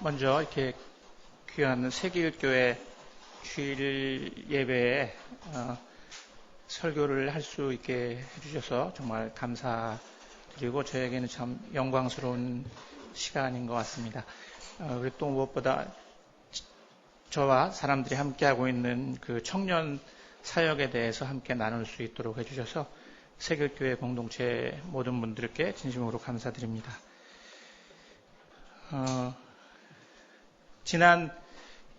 먼저 이렇게 귀한 세계일교회 주일 예배에 어, 설교를 할 수 있게 해주셔서 정말 감사드리고 저에게는 참 영광스러운 시간인 것 같습니다. 어, 그리고 또 무엇보다 저와 사람들이 함께하고 있는 그 청년 사역에 대해서 함께 나눌 수 있도록 해주셔서 세계교회 공동체 모든 분들께 진심으로 감사드립니다. 어, 지난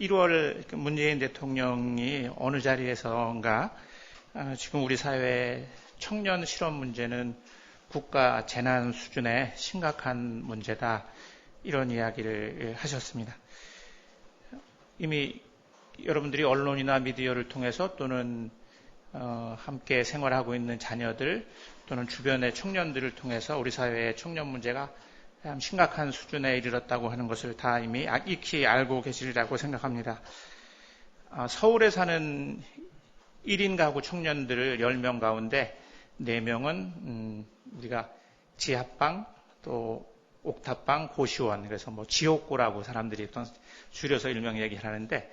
1월 문재인 대통령이 어느 자리에서인가 어, 지금 우리 사회 청년 실업 문제는 국가 재난 수준의 심각한 문제다 이런 이야기를 하셨습니다. 이미 여러분들이 언론이나 미디어를 통해서 또는 어, 함께 생활하고 있는 자녀들 또는 주변의 청년들을 통해서 우리 사회의 청년 문제가 심각한 수준에 이르렀다고 하는 것을 다 이미 아, 익히 알고 계시리라고 생각합니다. 아, 서울에 사는 1인 가구 청년들 10명 가운데 4명은 음, 우리가 지하방 또 옥탑방 고시원 그래서 뭐 지옥고라고 사람들이 줄여서 일명 얘기를 하는데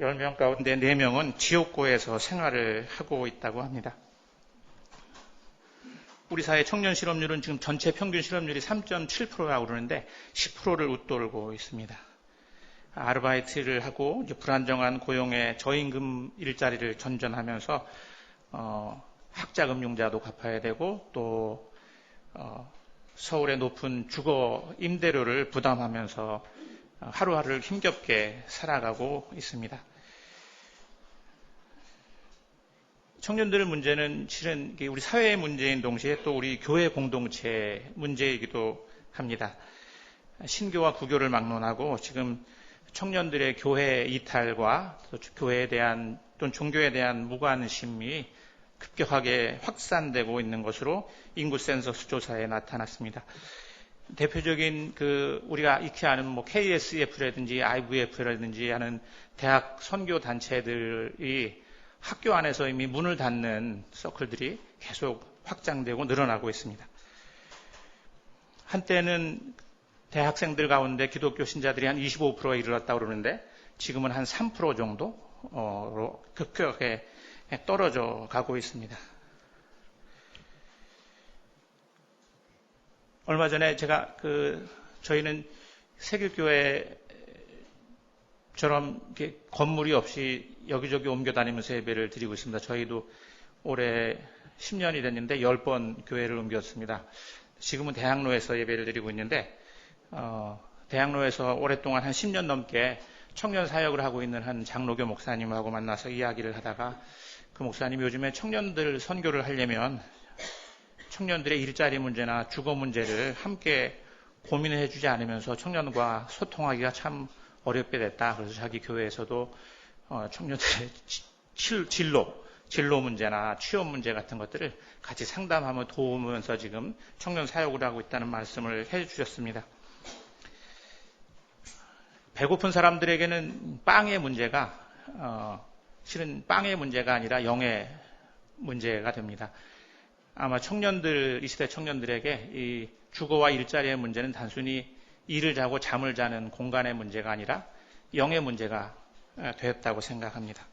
10명 가운데 4명은 지옥고에서 생활을 하고 있다고 합니다. 우리 사회 청년 실업률은 지금 전체 평균 실업률이 3.7%라고 그러는데 10%를 웃돌고 있습니다. 아르바이트를 하고 불안정한 고용의 저임금 일자리를 전전하면서 어, 학자금융자도 갚아야 되고 또 어, 서울의 높은 주거 임대료를 부담하면서 하루하루를 힘겹게 살아가고 있습니다. 청년들 문제는 실은 우리 사회의 문제인 동시에 또 우리 교회 공동체 문제이기도 합니다. 신교와 구교를 막론하고 지금 청년들의 교회 이탈과 또 교회에 대한 또는 종교에 대한 무관심이 급격하게 확산되고 있는 것으로 인구 센서스 조사에 나타났습니다. 대표적인 그 우리가 익히 아는 뭐 KSF라든지 IVF라든지 하는 대학 선교 단체들이 학교 안에서 이미 문을 닫는 서클들이 계속 확장되고 늘어나고 있습니다. 한때는 대학생들 가운데 기독교 신자들이 한 25%에 이르렀다고 그러는데 지금은 한 3% 정도로 급격하게 떨어져 가고 있습니다. 얼마 전에 제가 그 저희는 세계교회 처럼 건물이 없이 여기저기 옮겨 다니면서 예배를 드리고 있습니다. 저희도 올해 10년이 됐는데 10번 교회를 옮겼습니다. 지금은 대학로에서 예배를 드리고 있는데 어, 대학로에서 오랫동안 한 10년 넘게 청년 사역을 하고 있는 한 장로교 목사님하고 만나서 이야기를 하다가 그 목사님이 요즘에 청년들 선교를 하려면 청년들의 일자리 문제나 주거 문제를 함께 고민해 주지 않으면서 청년과 소통하기가 참 어렵게 됐다. 그래서 자기 교회에서도 어, 청년들의 진로, 진로 문제나 취업 문제 같은 것들을 같이 상담하며 도우면서 지금 청년 사역을 하고 있다는 말씀을 해 주셨습니다. 배고픈 사람들에게는 빵의 문제가 어, 실은 빵의 문제가 아니라 영의 문제가 됩니다. 아마 청년들 이 시대 청년들에게 이 주거와 일자리의 문제는 단순히 일을 자고 잠을 자는 공간의 문제가 아니라 영의 문제가 되었다고 생각합니다.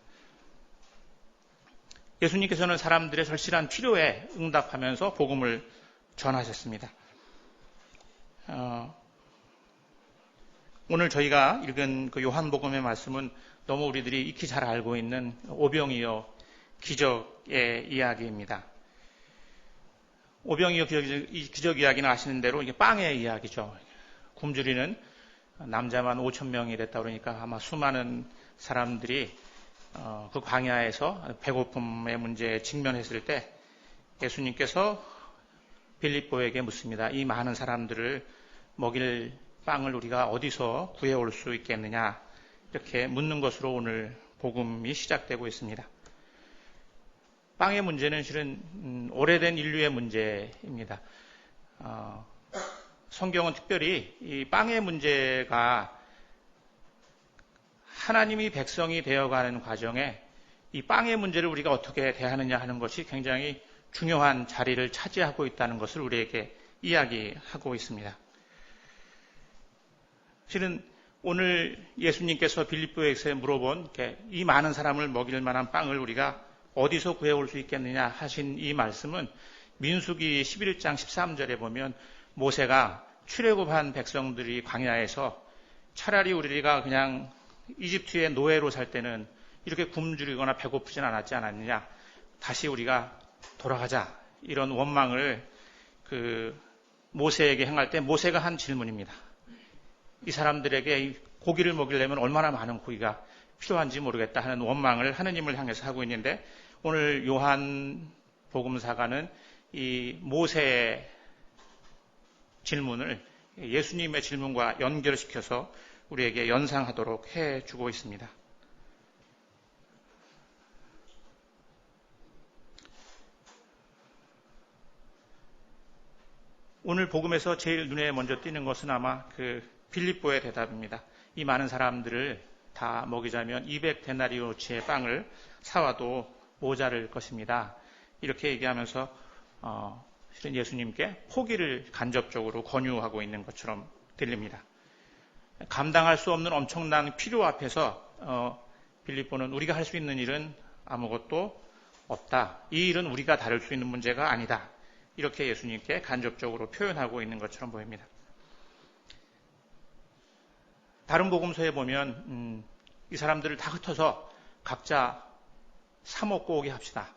예수님께서는 사람들의 절실한 필요에 응답하면서 복음을 전하셨습니다. 어, 오늘 저희가 읽은 그 요한복음의 말씀은 너무 우리들이 익히 잘 알고 있는 오병이어 기적의 이야기입니다. 오병이어 기적, 기적 이야기는 아시는 대로 이게 빵의 이야기죠. 굶주리는 남자만 5천 명이 됐다 그러니까 아마 수많은 사람들이 어, 그 광야에서 배고픔의 문제에 직면했을 때 예수님께서 빌립보에게 묻습니다. 이 많은 사람들을 먹일 빵을 우리가 어디서 구해올 수 있겠느냐 이렇게 묻는 것으로 오늘 복음이 시작되고 있습니다. 빵의 문제는 실은 음, 오래된 인류의 문제입니다. 어, 성경은 특별히 이 빵의 문제가 하나님이 백성이 되어가는 과정에 이 빵의 문제를 우리가 어떻게 대하느냐 하는 것이 굉장히 중요한 자리를 차지하고 있다는 것을 우리에게 이야기하고 있습니다. 실은 오늘 예수님께서 빌립보에서 물어본 이 많은 사람을 먹일 만한 빵을 우리가 어디서 구해올 수 있겠느냐 하신 이 말씀은 민수기 11장 13절에 보면 모세가 출애굽한 백성들이 광야에서 차라리 우리가 그냥 이집트의 노예로 살 때는 이렇게 굶주리거나 배고프진 않았지 않았느냐. 다시 우리가 돌아가자. 이런 원망을 그 모세에게 행할 때 모세가 한 질문입니다. 이 사람들에게 고기를 먹이려면 얼마나 많은 고기가 필요한지 모르겠다 하는 원망을 하느님을 향해서 하고 있는데 오늘 요한 복음사가는 이 모세의 질문을 예수님의 질문과 연결시켜서 우리에게 연상하도록 해 주고 있습니다. 오늘 복음에서 제일 눈에 먼저 띄는 것은 아마 그 빌립보의 대답입니다. 이 많은 사람들을 다 먹이자면 200데나리오치의 빵을 사와도 모자를 것입니다. 이렇게 얘기하면서 어, 예수님께 포기를 간접적으로 권유하고 있는 것처럼 들립니다. 감당할 수 없는 엄청난 필요 앞에서 어, 빌립보는 우리가 할 수 있는 일은 아무것도 없다. 이 일은 우리가 다룰 수 있는 문제가 아니다. 이렇게 예수님께 간접적으로 표현하고 있는 것처럼 보입니다. 다른 복음서에 보면 음, 이 사람들을 다 흩어서 각자 사 먹고 오게 합시다.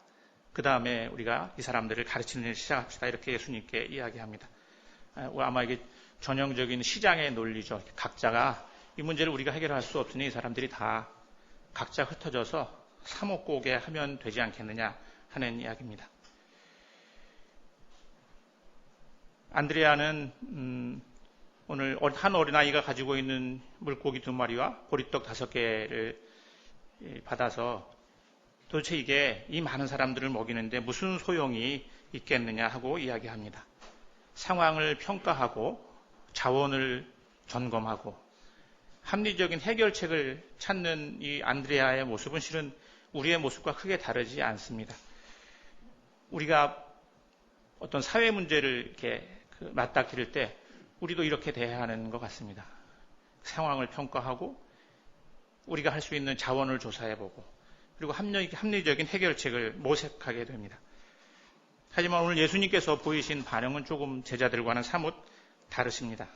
그 다음에 우리가 이 사람들을 가르치는 일을 시작합시다. 이렇게 예수님께 이야기합니다. 아, 아마 이게 전형적인 시장의 논리죠. 각자가 이 문제를 우리가 해결할 수 없으니 이 사람들이 다 각자 흩어져서 사먹고 오게 하면 되지 않겠느냐 하는 이야기입니다. 안드레아는 음, 오늘 한 어린아이가 가지고 있는 물고기 두 마리와 보리떡 다섯 개를 받아서 도대체 이게 이 많은 사람들을 먹이는데 무슨 소용이 있겠느냐 하고 이야기합니다. 상황을 평가하고 자원을 점검하고 합리적인 해결책을 찾는 이 안드레아의 모습은 실은 우리의 모습과 크게 다르지 않습니다. 우리가 어떤 사회 문제를 이렇게 그 맞닥뜨릴 때 우리도 이렇게 대해야 하는 것 같습니다. 상황을 평가하고 우리가 할 수 있는 자원을 조사해보고 그리고 합리 적인 해결책을 모색하게 됩니다. 하지만 오늘 예수님께서 보이신 반응은 조금 제자들과는 사뭇 다르십니다.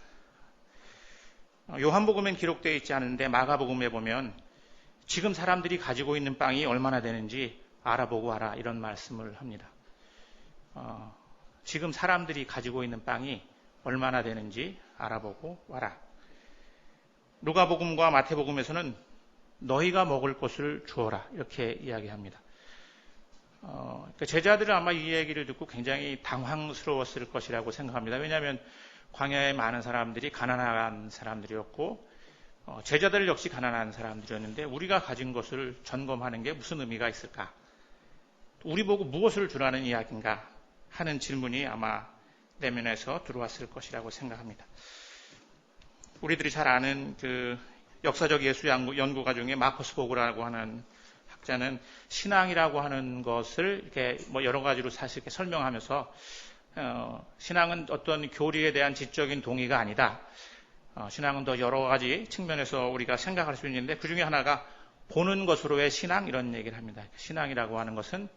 어, 요한복음엔 기록되어 있지 않은데 마가복음에 보면 지금 사람들이 가지고 있는 빵이 얼마나 되는지 알아보고 와라 이런 말씀을 합니다. 어, 지금 사람들이 가지고 있는 빵이 얼마나 되는지 알아보고 와라. 누가복음과 마태복음에서는 너희가 먹을 것을 주어라 이렇게 이야기합니다. 어, 그러니까 제자들은 아마 이 얘기를 듣고 굉장히 당황스러웠을 것이라고 생각합니다. 왜냐하면 광야에 많은 사람들이 가난한 사람들이었고 어, 제자들 역시 가난한 사람들이었는데 우리가 가진 것을 점검하는 게 무슨 의미가 있을까? 우리 보고 무엇을 주라는 이야기인가 하는 질문이 아마 내면에서 들어왔을 것이라고 생각합니다. 우리들이 잘 아는 그 역사적 예수 연구가 중에 마커스 보그라고 하는 학자는 신앙이라고 하는 것을 이렇게 뭐 여러 가지로 사실 이렇게 설명하면서 어, 신앙은 어떤 교리에 대한 지적인 동의가 아니다. 어, 신앙은 더 여러 가지 측면에서 우리가 생각할 수 있는데 그 중에 하나가 보는 것으로의 신앙 이런 얘기를 합니다. 신앙이라고 하는 것은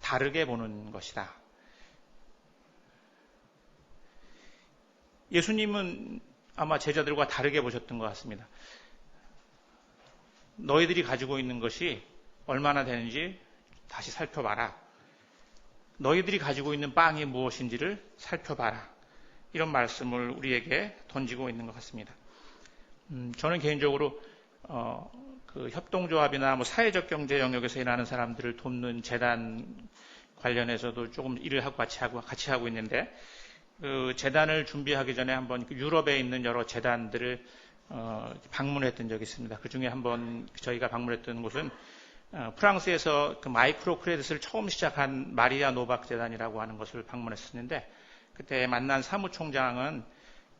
다르게 보는 것이다. 예수님은 아마 제자들과 다르게 보셨던 것 같습니다. 너희들이 가지고 있는 것이 얼마나 되는지 다시 살펴봐라. 너희들이 가지고 있는 빵이 무엇인지를 살펴봐라. 이런 말씀을 우리에게 던지고 있는 것 같습니다. 음, 저는 개인적으로 어, 그 협동조합이나 뭐 사회적 경제 영역에서 일하는 사람들을 돕는 재단 관련해서도 조금 일을 하고 같이 하고 같이 하고 있는데 그 재단을 준비하기 전에 한번 그 유럽에 있는 여러 재단들을 어, 방문했던 적이 있습니다. 그 중에 한번 저희가 방문했던 곳은 어, 프랑스에서 그 마이크로 크레딧을 처음 시작한 마리아 노박 재단이라고 하는 것을 방문했었는데 그때 만난 사무총장은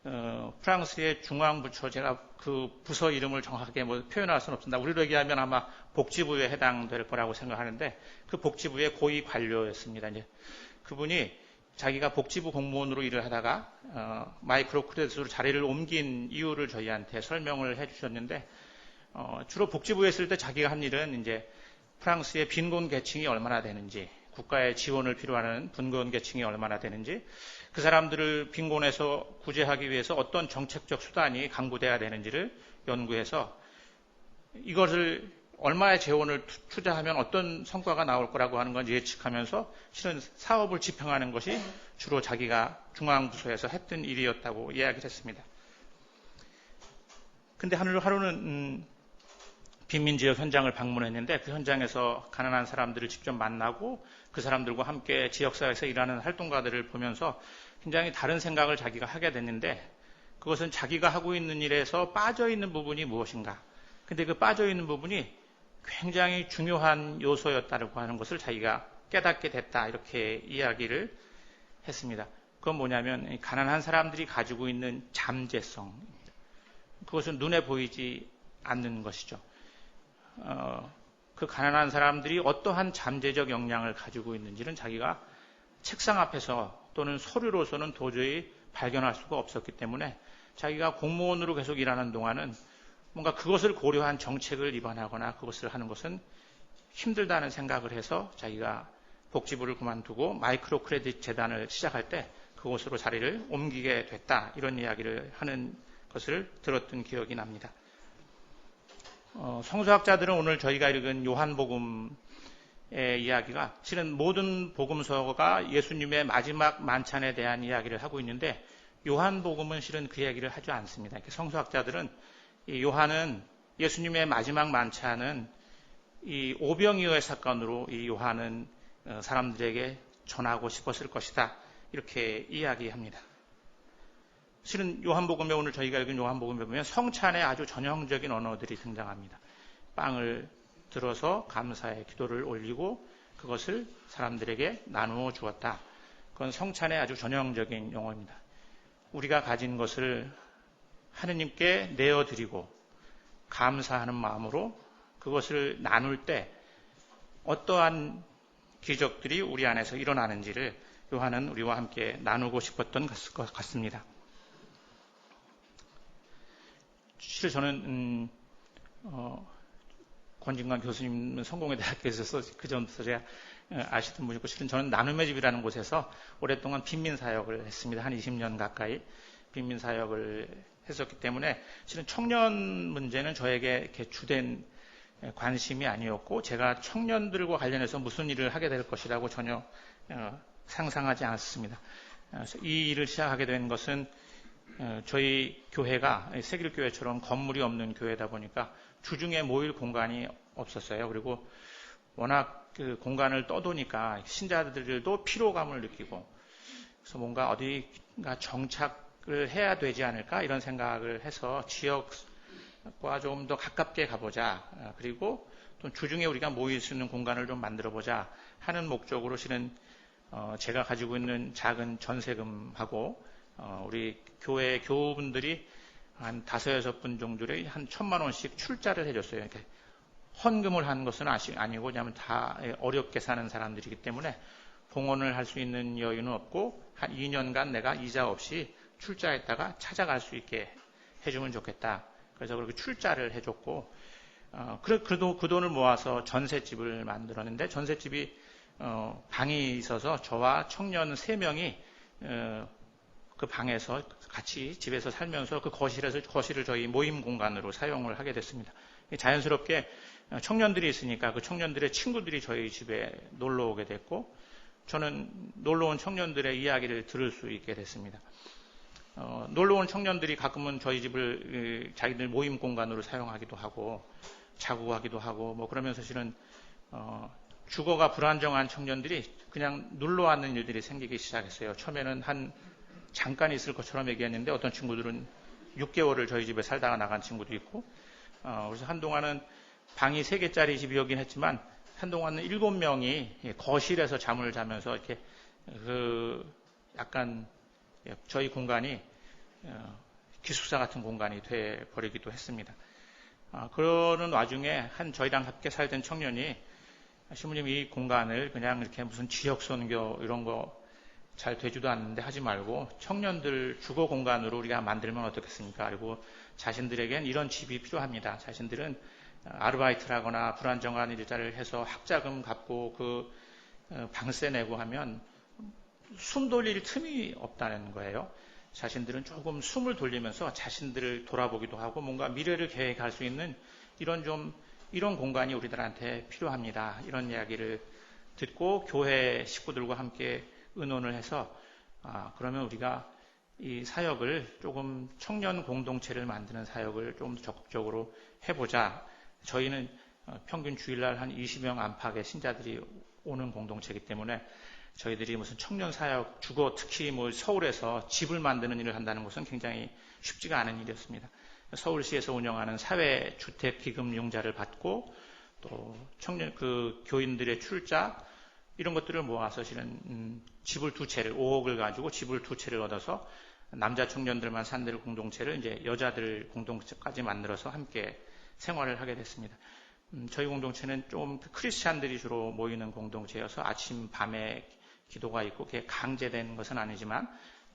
어, 프랑스의 중앙부처 제가 그 부서 이름을 정확하게 뭐 표현할 수는 없습니다. 우리로 얘기하면 아마 복지부에 해당될 거라고 생각하는데 그 복지부의 고위 관료였습니다. 이제 그분이 자기가 복지부 공무원으로 일을 하다가 어, 마이크로 크레딧으로 자리를 옮긴 이유를 저희한테 설명을 해주셨는데 어, 주로 복지부에 있을 때 자기가 한 일은 이제 프랑스의 빈곤 계층이 얼마나 되는지 국가의 지원을 필요하는 빈곤 계층이 얼마나 되는지 그 사람들을 빈곤에서 구제하기 위해서 어떤 정책적 수단이 강구돼야 되는지를 연구해서 이것을 얼마의 재원을 투자하면 어떤 성과가 나올 거라고 하는 건 예측하면서 실은 사업을 집행하는 것이 주로 자기가 중앙부서에서 했던 일이었다고 이야기를 했습니다. 근데 하루, 하루는 음, 빈민 지역 현장을 방문했는데 그 현장에서 가난한 사람들을 직접 만나고 그 사람들과 함께 지역사회에서 일하는 활동가들을 보면서 굉장히 다른 생각을 자기가 하게 됐는데 그것은 자기가 하고 있는 일에서 빠져 있는 부분이 무엇인가. 근데 그 빠져 있는 부분이 굉장히 중요한 요소였다고 하는 것을 자기가 깨닫게 됐다. 이렇게 이야기를 했습니다. 그건 뭐냐면 가난한 사람들이 가지고 있는 잠재성. 그것은 눈에 보이지 않는 것이죠. 어, 그 가난한 사람들이 어떠한 잠재적 역량을 가지고 있는지는 자기가 책상 앞에서 또는 서류로서는 도저히 발견할 수가 없었기 때문에 자기가 공무원으로 계속 일하는 동안은 뭔가 그것을 고려한 정책을 입안하거나 그것을 하는 것은 힘들다는 생각을 해서 자기가 복지부를 그만두고 마이크로 크레딧 재단을 시작할 때 그곳으로 자리를 옮기게 됐다. 이런 이야기를 하는 것을 들었던 기억이 납니다. 어, 성서학자들은 오늘 저희가 읽은 요한복음의 이야기가 실은 모든 복음서가 예수님의 마지막 만찬에 대한 이야기를 하고 있는데 요한복음은 실은 그 이야기를 하지 않습니다. 성서학자들은 요한은 예수님의 마지막 만찬은 이 오병이어의 사건으로 이 요한은 어, 사람들에게 전하고 싶었을 것이다. 이렇게 이야기합니다. 실은 요한복음에 오늘 저희가 읽은 요한복음에 보면 성찬에 아주 전형적인 언어들이 등장합니다. 빵을 들어서 감사의 기도를 올리고 그것을 사람들에게 나누어 주었다. 그건 성찬의 아주 전형적인 용어입니다. 우리가 가진 것을 하느님께 내어드리고 감사하는 마음으로 그것을 나눌 때 어떠한 기적들이 우리 안에서 일어나는지를 요한은 우리와 함께 나누고 싶었던 것 같습니다. 실을 저는 음, 어, 권진관 교수님 성공회 대학교에 있어서 그 전부터 제가 어, 아시던 분이고 실은 저는 나눔의 집이라는 곳에서 오랫동안 빈민 사역을 했습니다. 한 20년 가까이 빈민 사역을 했었기 때문에 실은 청년 문제는 저에게 주된 관심이 아니었고 제가 청년들과 관련해서 무슨 일을 하게 될 것이라고 전혀 어, 상상하지 않았습니다. 그래서 이 일을 시작하게 된 것은 어, 저희 교회가 세길교회처럼 건물이 없는 교회다 보니까 주중에 모일 공간이 없었어요. 그리고 워낙 그 공간을 떠도니까 신자들도 피로감을 느끼고 그래서 뭔가 어디가 정착을 해야 되지 않을까 이런 생각을 해서 지역과 좀 더 가깝게 가보자. 어, 그리고 또 주중에 우리가 모일 수 있는 공간을 좀 만들어 보자 하는 목적으로 실은 어, 제가 가지고 있는 작은 전세금하고 어, 우리 교회 교우분들이 한 다섯 여섯 분 정도를 한 천만 원씩 출자를 해줬어요. 이렇게 헌금을 하는 것은 아니고 왜냐하면 다 어렵게 사는 사람들이기 때문에 봉헌을 할 수 있는 여유는 없고 한 2년간 내가 이자 없이 출자했다가 찾아갈 수 있게 해주면 좋겠다. 그래서 그렇게 출자를 해줬고 어, 그래도 그 돈을 모아서 전셋집을 만들었는데 전셋집이 어, 방이 있어서 저와 청년 3명이 어, 그 방에서 같이 집에서 살면서 그 거실에서 거실을 저희 모임 공간으로 사용을 하게 됐습니다. 자연스럽게 청년들이 있으니까 그 청년들의 친구들이 저희 집에 놀러 오게 됐고 저는 놀러 온 청년들의 이야기를 들을 수 있게 됐습니다. 어, 놀러 온 청년들이 가끔은 저희 집을 자기들 모임 공간으로 사용하기도 하고 자고 하기도 하고 뭐 그러면서 실은 어, 주거가 불안정한 청년들이 그냥 눌러 앉는 일들이 생기기 시작했어요. 처음에는 한 잠깐 있을 것처럼 얘기했는데 어떤 친구들은 6개월을 저희 집에 살다가 나간 친구도 있고 어, 그래서 한동안은 방이 3개짜리 집이었긴 했지만 한동안은 7명이 거실에서 잠을 자면서 이렇게 그 약간 저희 공간이 어, 기숙사 같은 공간이 돼 버리기도 했습니다. 어, 그러는 와중에 한 저희랑 함께 살던 청년이 신부님 이 공간을 그냥 이렇게 무슨 지역 선교 이런 거 잘 되지도 않는데 하지 말고 청년들 주거 공간으로 우리가 만들면 어떻겠습니까? 그리고 자신들에겐 이런 집이 필요합니다. 자신들은 아르바이트를 하거나 불안정한 일자를 해서 학자금 갚고 그 어, 방세 내고 하면 숨 돌릴 틈이 없다는 거예요. 자신들은 조금 숨을 돌리면서 자신들을 돌아보기도 하고 뭔가 미래를 계획할 수 있는 이런 좀 이런 공간이 우리들한테 필요합니다. 이런 이야기를 듣고 교회 식구들과 함께 의논을 해서 아, 그러면 우리가 이 사역을 조금 청년 공동체를 만드는 사역을 좀 적극적으로 해보자. 저희는 어, 평균 주일날 한 20명 안팎의 신자들이 오는 공동체이기 때문에 저희들이 무슨 청년 사역, 주거 특히 뭐 서울에서 집을 만드는 일을 한다는 것은 굉장히 쉽지가 않은 일이었습니다. 서울시에서 운영하는 사회 주택 기금융자를 받고 또 청년 그 교인들의 출자 이런 것들을 모아서 실은 음, 집을 두 채를 5억을 가지고 집을 두 채를 얻어서 남자 청년들만 산들 공동체를 이제 여자들 공동체까지 만들어서 함께 생활을 하게 됐습니다. 음, 저희 공동체는 좀 크리스찬들이 주로 모이는 공동체여서 아침 밤에 기도가 있고 그게 강제된 것은 아니지만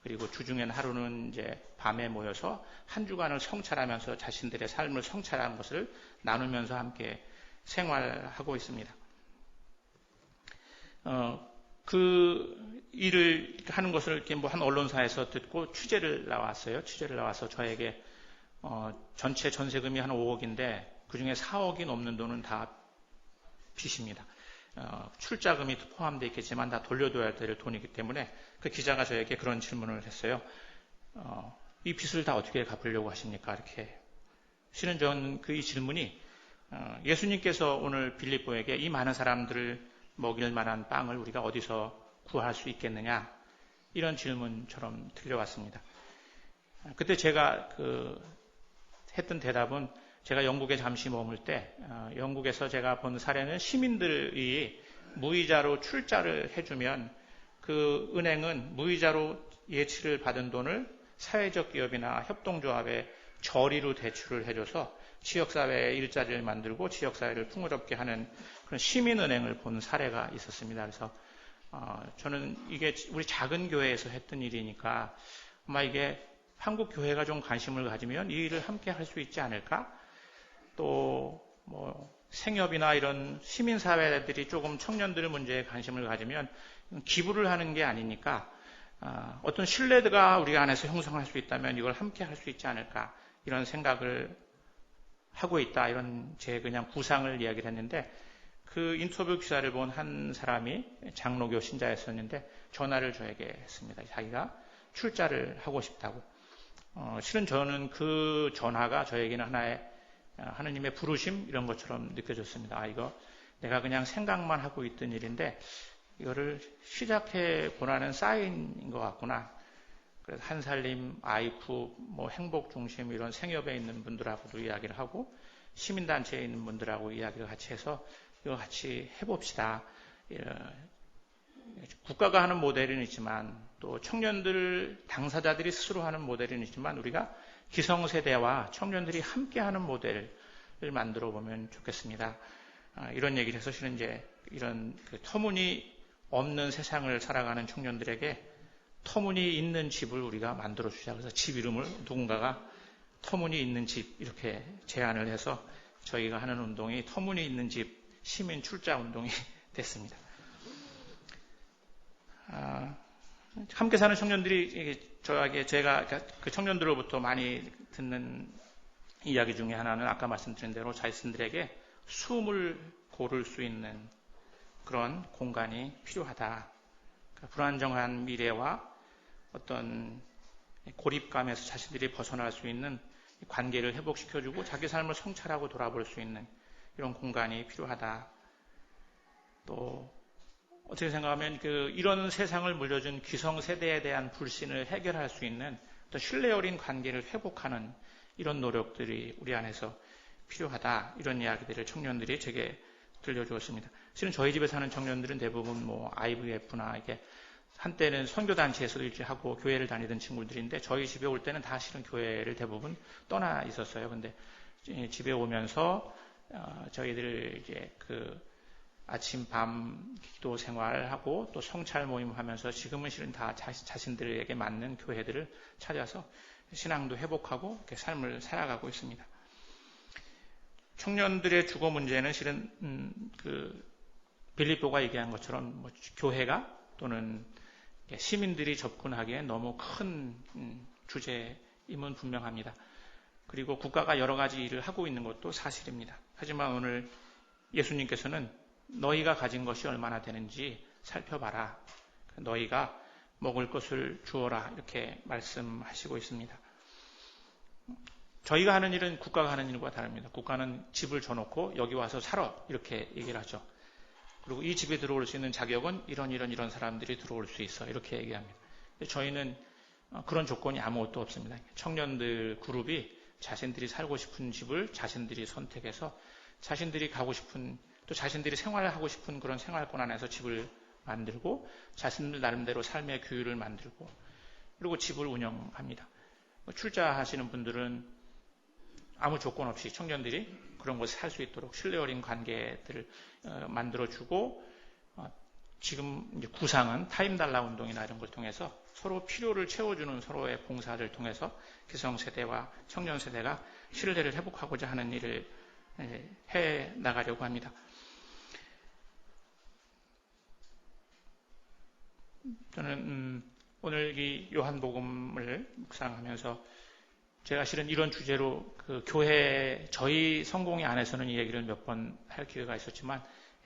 그리고 주중엔 하루는 이제 밤에 모여서 한 주간을 성찰하면서 자신들의 삶을 성찰하는 것을 나누면서 함께 생활하고 있습니다. 어, 그 일을 하는 것을 이렇게 뭐 한 언론사에서 듣고 취재를 나왔어요. 취재를 나와서 저에게 어, 전체 전세금이 한 5억인데 그 중에 4억이 넘는 돈은 다 빚입니다. 어, 출자금이 포함되어 있겠지만 다 돌려둬야 될 돈이기 때문에 그 기자가 저에게 그런 질문을 했어요. 어, 이 빚을 다 어떻게 갚으려고 하십니까? 이렇게. 실은 저는 그이 질문이 어, 예수님께서 오늘 빌립보에게 이 많은 사람들을 먹일 만한 빵을 우리가 어디서 구할 수 있겠느냐? 이런 질문처럼 들려왔습니다. 그때 제가 그 했던 대답은 제가 영국에 잠시 머물 때 어, 영국에서 제가 본 사례는 시민들이 무이자로 출자를 해주면 그 은행은 무이자로 예치를 받은 돈을 사회적 기업이나 협동조합에 저리로 대출을 해줘서 지역사회에 일자리를 만들고 지역사회를 풍요롭게 하는 그런 시민은행을 본 사례가 있었습니다. 그래서 어, 저는 이게 우리 작은 교회에서 했던 일이니까 아마 이게 한국 교회가 좀 관심을 가지면 이 일을 함께 할 수 있지 않을까? 또 뭐 생협이나 이런 시민사회들이 조금 청년들 문제에 관심을 가지면 기부를 하는 게 아니니까 아, 어떤 신뢰가 우리가 안에서 형성할 수 있다면 이걸 함께 할 수 있지 않을까 이런 생각을 하고 있다 이런 제 그냥 구상을 이야기를 했는데 그 인터뷰 기사를 본 한 사람이 장로교 신자였었는데 전화를 저에게 했습니다. 자기가 출자를 하고 싶다고. 어, 실은 저는 그 전화가 저에게는 하나의 어, 하느님의 부르심 이런 것처럼 느껴졌습니다. 아, 이거 내가 그냥 생각만 하고 있던 일인데 이거를 시작해 보라는 사인인 것 같구나. 그래서 한살림, 아이프, 뭐 행복 중심 이런 생협에 있는 분들하고도 이야기를 하고 시민단체에 있는 분들하고 이야기를 같이 해서 이거 같이 해봅시다. 국가가 하는 모델은 있지만 또 청년들 당사자들이 스스로 하는 모델은 있지만 우리가 기성세대와 청년들이 함께하는 모델을 만들어 보면 좋겠습니다. 아, 이런 얘기를 해서 실은 이제 이런 그 터무니 없는 세상을 살아가는 청년들에게 터무니 있는 집을 우리가 만들어 주자. 그래서 집 이름을 누군가가 터무니 있는 집 이렇게 제안을 해서 저희가 하는 운동이 터무니 있는 집 시민 출자 운동이 됐습니다. 아, 함께 사는 청년들이 저에게 제가 그 청년들로부터 많이 듣는 이야기 중에 하나는 아까 말씀드린 대로 자신들에게 숨을 고를 수 있는 그런 공간이 필요하다. 그러니까 불안정한 미래와 어떤 고립감에서 자신들이 벗어날 수 있는 관계를 회복시켜주고 자기 삶을 성찰하고 돌아볼 수 있는 이런 공간이 필요하다. 또 어떻게 생각하면 그 이런 세상을 물려준 기성 세대에 대한 불신을 해결할 수 있는 또 신뢰 어린 관계를 회복하는 이런 노력들이 우리 안에서 필요하다. 이런 이야기들을 청년들이 제게 들려주었습니다. 실은 저희 집에 사는 청년들은 대부분 뭐 IVF나 이게 한때는 선교단체에서도 일주하고 교회를 다니던 친구들인데 저희 집에 올 때는 다 실은 교회를 대부분 떠나 있었어요. 근데 집에 오면서 어, 저희들 이제 그 아침 밤 기도 생활하고 또 성찰 모임 하면서 지금은 실은 다 자 신들에게 맞는 교회들을 찾아서 신앙도 회복하고 이렇게 삶을 살아가고 있습니다. 청년들의 주거 문제는 실은 음, 그 빌립보가 얘기한 것처럼 뭐 교회가 또는 시민들이 접근하기에 너무 큰 음, 주제임은 분명합니다. 그리고 국가가 여러 가지 일을 하고 있는 것도 사실입니다. 하지만 오늘 예수님께서는 너희가 가진 것이 얼마나 되는지 살펴봐라. 너희가 먹을 것을 주어라. 이렇게 말씀하시고 있습니다. 저희가 하는 일은 국가가 하는 일과 다릅니다. 국가는 집을 줘놓고 여기 와서 살아. 이렇게 얘기를 하죠. 그리고 이 집에 들어올 수 있는 자격은 이런 이런 이런 사람들이 들어올 수 있어. 이렇게 얘기합니다. 저희는 그런 조건이 아무것도 없습니다. 청년들 그룹이 자신들이 살고 싶은 집을 자신들이 선택해서 자신들이 가고 싶은 또 자신들이 생활하고 싶은 그런 생활권 안에서 집을 만들고 자신들 나름대로 삶의 규율을 만들고 그리고 집을 운영합니다. 뭐 출자하시는 분들은 아무 조건 없이 청년들이 그런 곳에 살수 있도록 신뢰 어린 관계들을 어, 만들어주고 어, 지금 구상은 타임달라 운동이나 이런 걸 통해서 서로 필요를 채워주는 서로의 봉사를 통해서 기성세대와 청년세대가 신뢰를 회복하고자 하는 일을 해 나가려고 합니다. 저는 음, 오늘 이 요한복음을 묵상하면서 제가 실은 이런 주제로 그 교회 저희 성공회 안에서는 이 얘기를 몇 번 할 기회가 있었지만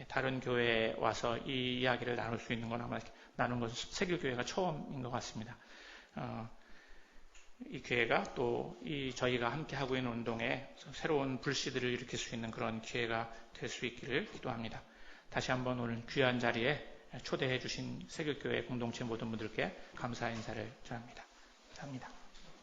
다른 교회에 와서 이 이야기를 나눌 수 있는 건 아마 나눈 것은 세계교회가 처음인 것 같습니다. 어, 이 교회가 또 이 저희가 함께 하고 있는 운동에 새로운 불씨들을 일으킬 수 있는 그런 기회가 될 수 있기를 기도합니다. 다시 한번 오늘 귀한 자리에 초대해 주신 세계교회 공동체 모든 분들께 감사 인사를 전합니다. 감사합니다.